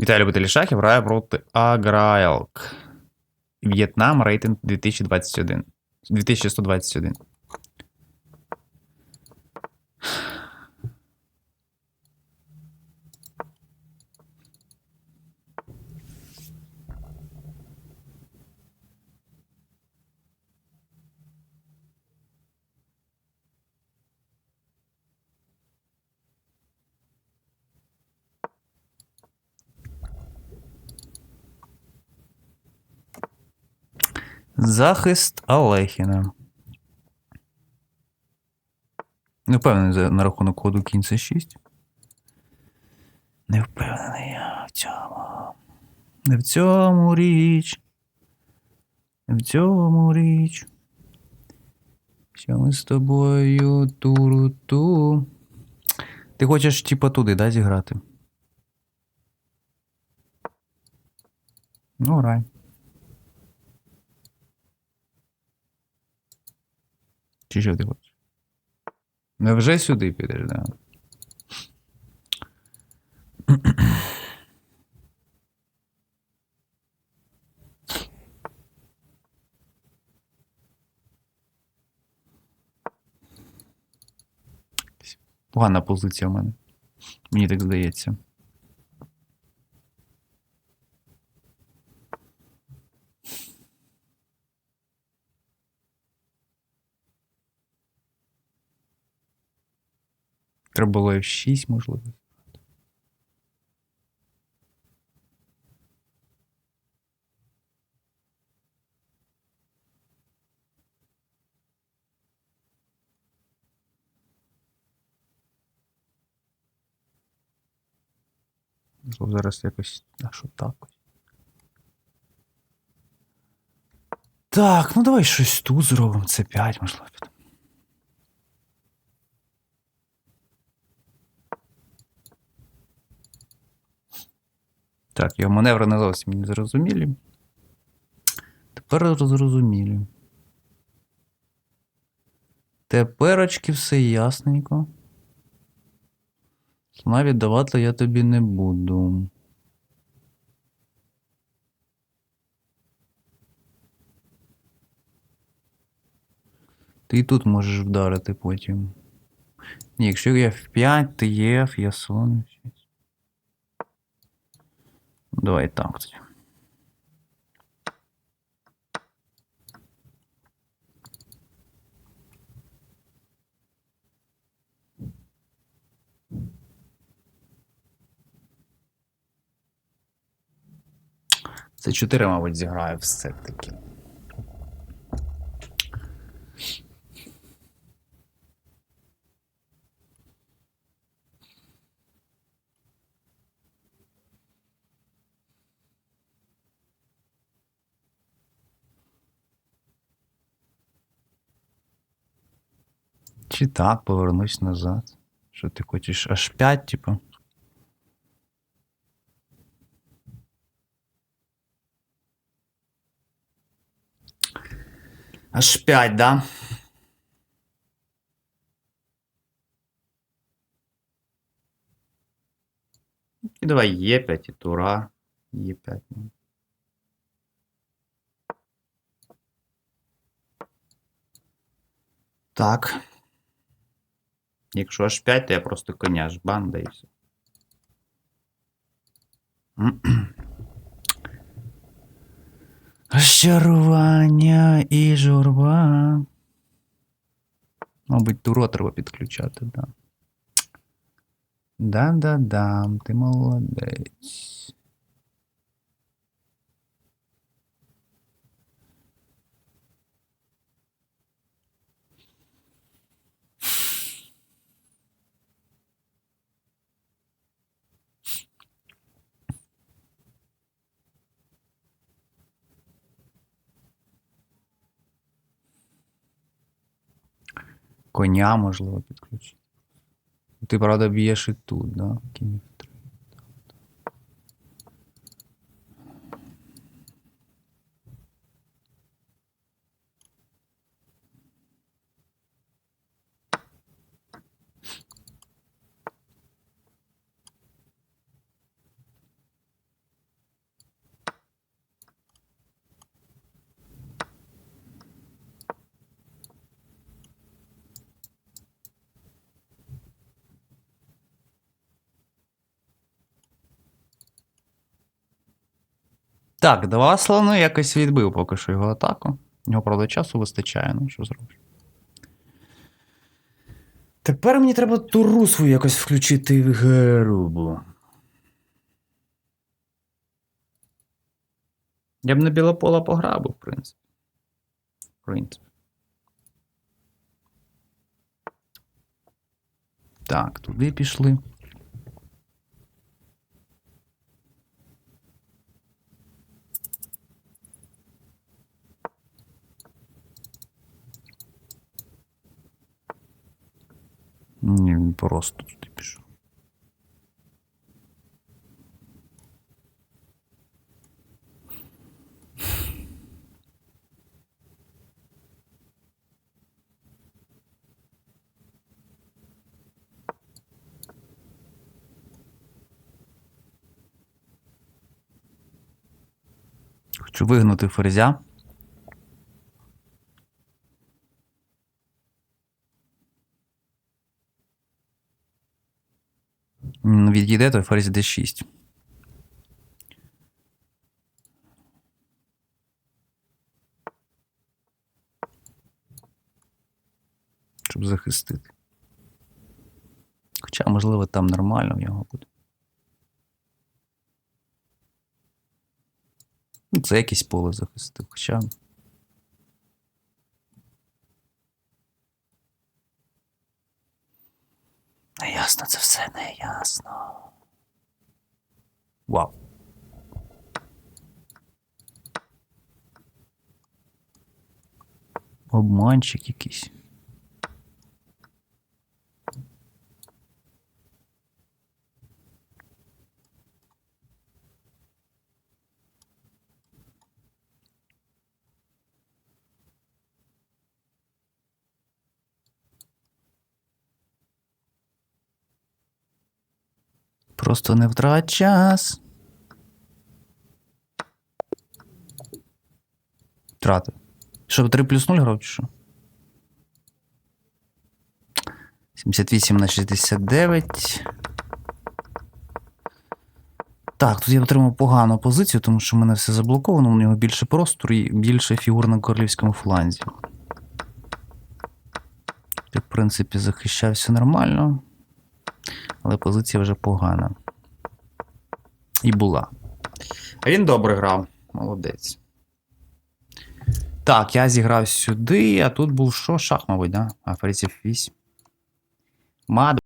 Віталій любителі шахів грає проти Аграйлк. В'єтнам рейтинг 2021. 2121. Захист Алехіна. Не впевнений на рахунок коду кінь c 6. Не впевнений я в цьому. Не в цьому річ. Не в цьому річ. Що ми з тобою туру-ту. Ти хочеш, типа, туди, да, зіграти? Ну, грай. Чи що ти хочеш? Невже сюди підеш, да? Погана позиція в мене. Мені так здається. Треба було F6, можливо. Можливо, зараз якось. А що так? Так, ну давай щось тут зробимо. Це 5, можливо. Так, його маневри не зовсім не зрозумілі. Тепер зрозумілі. Теперочки все ясненько. Слона віддавати я тобі не буду. Ти і тут можеш вдарити потім. Ні, якщо я F5, ти є F, я слон. F6. Давай так тоді. Це 4, мабуть, зіграє все-таки. Чи так, повернусь назад. Що ти хочеш? Аж 5, типу. Аж 5, да? І давай Е5 і тура. Е5. ну. Так. Якщо аж 5, то я просто коня жбан, да і все. Розчарування і журба. Мабуть, туро треба підключати, да. Да-да-да, ти молодець. Коня можливо підключити. Ти, правда, б'єш і тут, да? Так, два слони якось відбив поки що його атаку. У нього, правда, часу вистачає, ну що зробиш. Тепер мені треба туру свою якось включити в грубу. Я б на білопола пограв, би, в принципі. В принципі. Так, туди пішли. Ні, він просто туди пішов. Хочу вигнути ферзя. Відійде, то ферзь d6. Щоб захистити. Хоча, можливо, там нормально в нього буде. Ну, Це якесь поле захистив. Хоча. Неясно, це все неясно. Вау. Обманщик якийсь. Просто не втрать час. Втратив. Що, 3 плюс 0 грав, чи що? 78 на 69. Так, тут я отримав погану позицію, тому що в мене все заблоковано, у нього більше простору і більше фігур на королівському фланзі. Ти, в принципі, захищався нормально але позиція вже погана. І була. А він добре грав. Молодець. Так, я зіграв сюди, а тут був що? Шах, мабуть, да? А ферзь F8. Мад.